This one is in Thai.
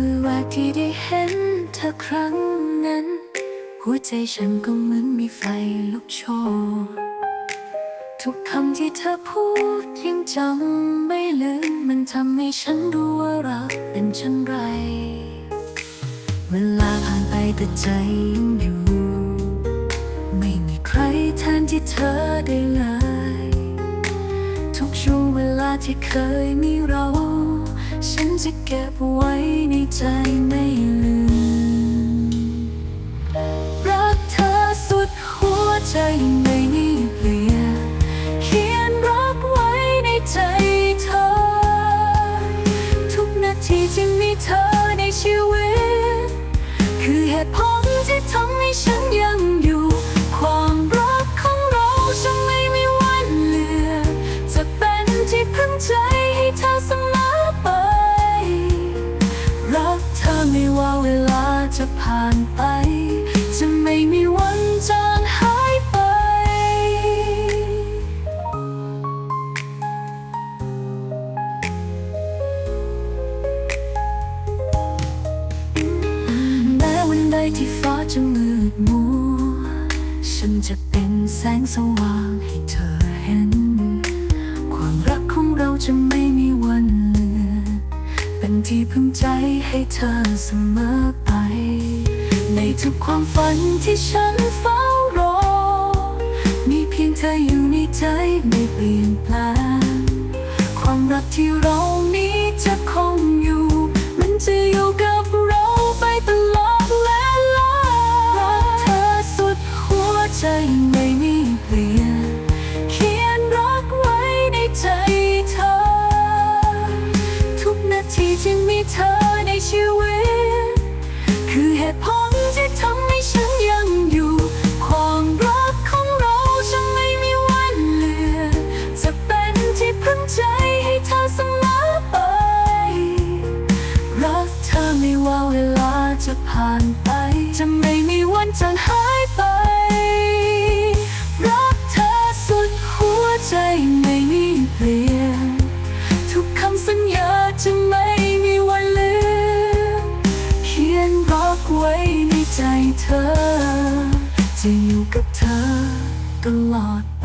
มื่อว่าที่ได้เห็นเธอครั้งนั้น หัวใจฉันก็เหมือนมีไฟลุกโชนทุกคำที่เธอพูดยังจำไม่ลืมมันทำให้ฉันรู้ว่าเราเป็นเช่นไร เวลาผ่านไปแต่ใจยังอยู่ ไม่มีใครแทนที่เธอได้เลย ทุกช่วงเวลาที่เคยมีเรา ฉันจะเก็บไว้ในใจไม่ลืม รักเธอสุดหัวใจไม่มีเปลี่ยนเขียนรักไว้ในใจเธอ ทุกนาทีที่มีเธอในชีวิต คือเหตุผลที่ทำให้ฉันยังอยู่ ที่ฟ้าจะมืดมัว ฉันจะเป็นแสงสว่างให้เธอเห็น ความรักของเราจะไม่มีวันเลือนเป็นที่พึ่งใจให้เธอเสมอไป ในทุกความฝันที่ฉันเฝ้ารอ มีเพียงเธออยู่ในใจไม่เปลี่ยนแปลง ความรักที่เรานี้จะคงอยู่ มันจะอยู่กับ มีเธอในชีวิต คือเหตุผลที่ทำให้ฉันยังอยู่ ความรักของเราจะไม่มีวันเลือนจะเป็นที่พึ่งใจให้เธอเสมอไปรักเธอไม่ว่าเวลาจะผ่านไป จะไม่มีวันจางหายไป รักเธอสุดหัวใจ จะอยู่กับเธอตลอดไป